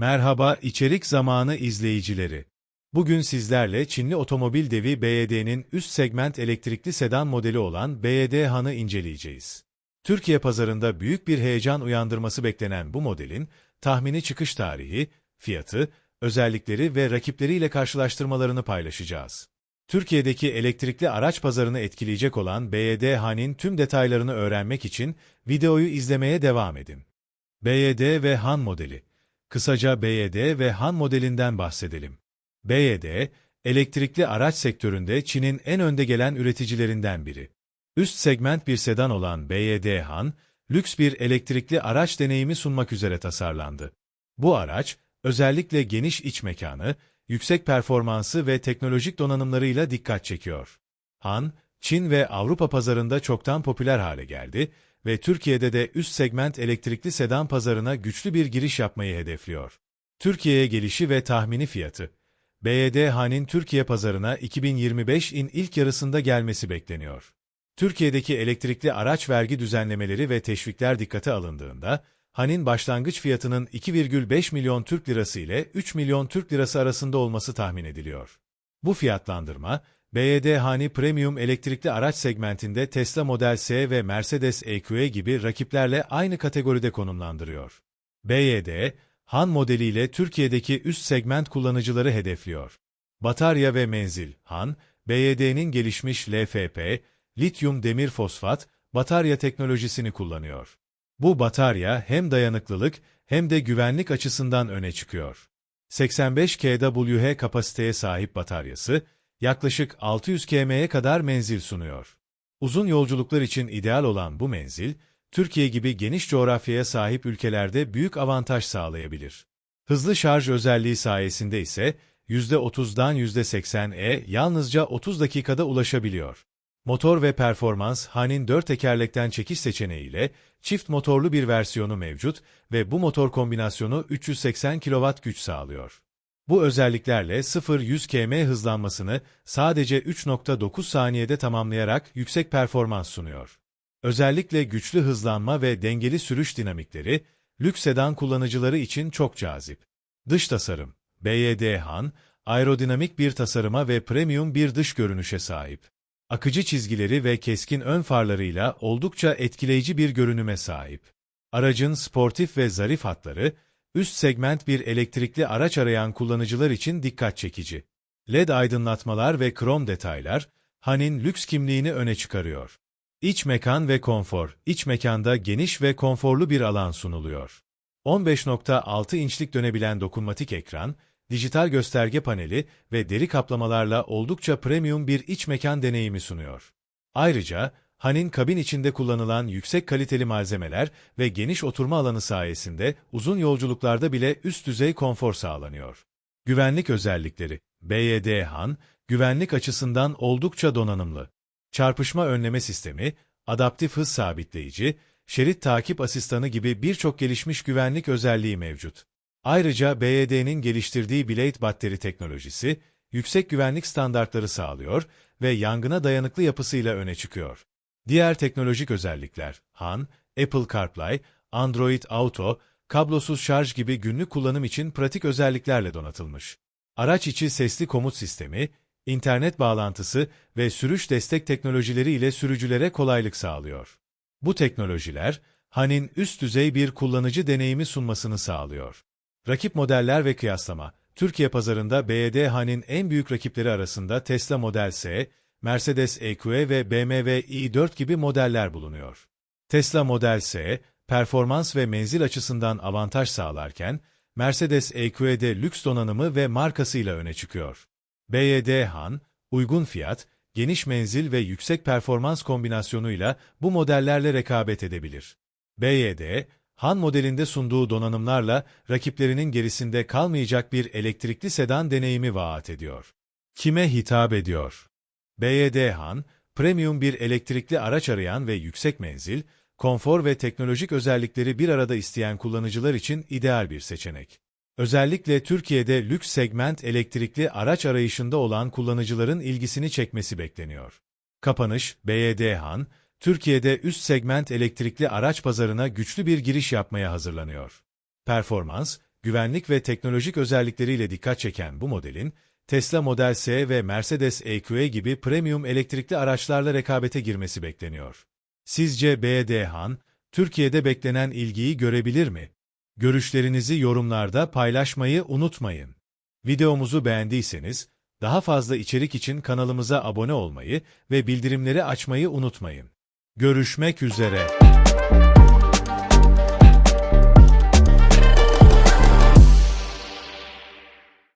Merhaba içerik zamanı izleyicileri. Bugün sizlerle Çinli otomobil devi BYD'nin üst segment elektrikli sedan modeli olan BYD Han'ı inceleyeceğiz. Türkiye pazarında büyük bir heyecan uyandırması beklenen bu modelin tahmini çıkış tarihi, fiyatı, özellikleri ve rakipleriyle karşılaştırmalarını paylaşacağız. Türkiye'deki elektrikli araç pazarını etkileyecek olan BYD Han'in tüm detaylarını öğrenmek için videoyu izlemeye devam edin. BYD ve Han modeli Kısaca BYD ve Han modelinden bahsedelim. BYD, elektrikli araç sektöründe Çin'in en önde gelen üreticilerinden biri. Üst segment bir sedan olan BYD Han, lüks bir elektrikli araç deneyimi sunmak üzere tasarlandı. Bu araç, özellikle geniş iç mekanı, yüksek performansı ve teknolojik donanımlarıyla dikkat çekiyor. Han, Çin ve Avrupa pazarında çoktan popüler hale geldi ve Türkiye'de de üst segment elektrikli sedan pazarına güçlü bir giriş yapmayı hedefliyor. Türkiye'ye gelişi ve tahmini fiyatı BYD Han'in Türkiye pazarına 2025'in ilk yarısında gelmesi bekleniyor. Türkiye'deki elektrikli araç vergi düzenlemeleri ve teşvikler dikkate alındığında, Han'in başlangıç fiyatının 2,5 milyon Türk lirası ile 3 milyon Türk lirası arasında olması tahmin ediliyor. Bu fiyatlandırma, BYD Hani Premium elektrikli araç segmentinde Tesla Model S ve Mercedes EQE gibi rakiplerle aynı kategoride konumlandırıyor. BYD, Han modeliyle Türkiye'deki üst segment kullanıcıları hedefliyor. Batarya ve menzil Han, BYD'nin gelişmiş LFP, lityum demir fosfat, batarya teknolojisini kullanıyor. Bu batarya hem dayanıklılık hem de güvenlik açısından öne çıkıyor. 85 kWh kapasiteye sahip bataryası, yaklaşık 600 km'ye kadar menzil sunuyor. Uzun yolculuklar için ideal olan bu menzil, Türkiye gibi geniş coğrafyaya sahip ülkelerde büyük avantaj sağlayabilir. Hızlı şarj özelliği sayesinde ise %30'dan %80'e yalnızca 30 dakikada ulaşabiliyor. Motor ve performans Han'in 4 tekerlekten çekiş seçeneğiyle çift motorlu bir versiyonu mevcut ve bu motor kombinasyonu 380 kW güç sağlıyor. Bu özelliklerle 0-100 km hızlanmasını sadece 3.9 saniyede tamamlayarak yüksek performans sunuyor. Özellikle güçlü hızlanma ve dengeli sürüş dinamikleri, lüks sedan kullanıcıları için çok cazip. Dış tasarım BYD Han, aerodinamik bir tasarıma ve premium bir dış görünüşe sahip. Akıcı çizgileri ve keskin ön farlarıyla oldukça etkileyici bir görünüme sahip. Aracın sportif ve zarif hatları, üst segment bir elektrikli araç arayan kullanıcılar için dikkat çekici. LED aydınlatmalar ve krom detaylar, Han'in lüks kimliğini öne çıkarıyor. İç mekan ve konfor, iç mekanda geniş ve konforlu bir alan sunuluyor. 15.6 inçlik dönebilen dokunmatik ekran, dijital gösterge paneli ve deri kaplamalarla oldukça premium bir iç mekan deneyimi sunuyor. Ayrıca, Han'in kabin içinde kullanılan yüksek kaliteli malzemeler ve geniş oturma alanı sayesinde uzun yolculuklarda bile üst düzey konfor sağlanıyor. Güvenlik özellikleri BYD Han, güvenlik açısından oldukça donanımlı. Çarpışma önleme sistemi, adaptif hız sabitleyici, şerit takip asistanı gibi birçok gelişmiş güvenlik özelliği mevcut. Ayrıca BYD'nin geliştirdiği Blade batteri teknolojisi, yüksek güvenlik standartları sağlıyor ve yangına dayanıklı yapısıyla öne çıkıyor. Diğer teknolojik özellikler, Han, Apple CarPlay, Android Auto, kablosuz şarj gibi günlük kullanım için pratik özelliklerle donatılmış. Araç içi sesli komut sistemi, internet bağlantısı ve sürüş destek teknolojileri ile sürücülere kolaylık sağlıyor. Bu teknolojiler, Han'in üst düzey bir kullanıcı deneyimi sunmasını sağlıyor. Rakip modeller ve kıyaslama Türkiye pazarında BYD Han'in en büyük rakipleri arasında Tesla Model S, Mercedes EQE ve BMW i4 gibi modeller bulunuyor. Tesla Model S, performans ve menzil açısından avantaj sağlarken, Mercedes EQE'de lüks donanımı ve markasıyla öne çıkıyor. BYD Han, uygun fiyat, geniş menzil ve yüksek performans kombinasyonuyla bu modellerle rekabet edebilir. BYD, Han modelinde sunduğu donanımlarla rakiplerinin gerisinde kalmayacak bir elektrikli sedan deneyimi vaat ediyor. Kime hitap ediyor? BYD Han, premium bir elektrikli araç arayan ve yüksek menzil, konfor ve teknolojik özellikleri bir arada isteyen kullanıcılar için ideal bir seçenek. Özellikle Türkiye'de lüks segment elektrikli araç arayışında olan kullanıcıların ilgisini çekmesi bekleniyor. Kapanış, BYD Han, Türkiye'de üst segment elektrikli araç pazarına güçlü bir giriş yapmaya hazırlanıyor. Performans, güvenlik ve teknolojik özellikleriyle dikkat çeken bu modelin, Tesla Model S ve Mercedes EQE gibi premium elektrikli araçlarla rekabete girmesi bekleniyor. Sizce BYD Han, Türkiye'de beklenen ilgiyi görebilir mi? Görüşlerinizi yorumlarda paylaşmayı unutmayın. Videomuzu beğendiyseniz, daha fazla içerik için kanalımıza abone olmayı ve bildirimleri açmayı unutmayın. Görüşmek üzere.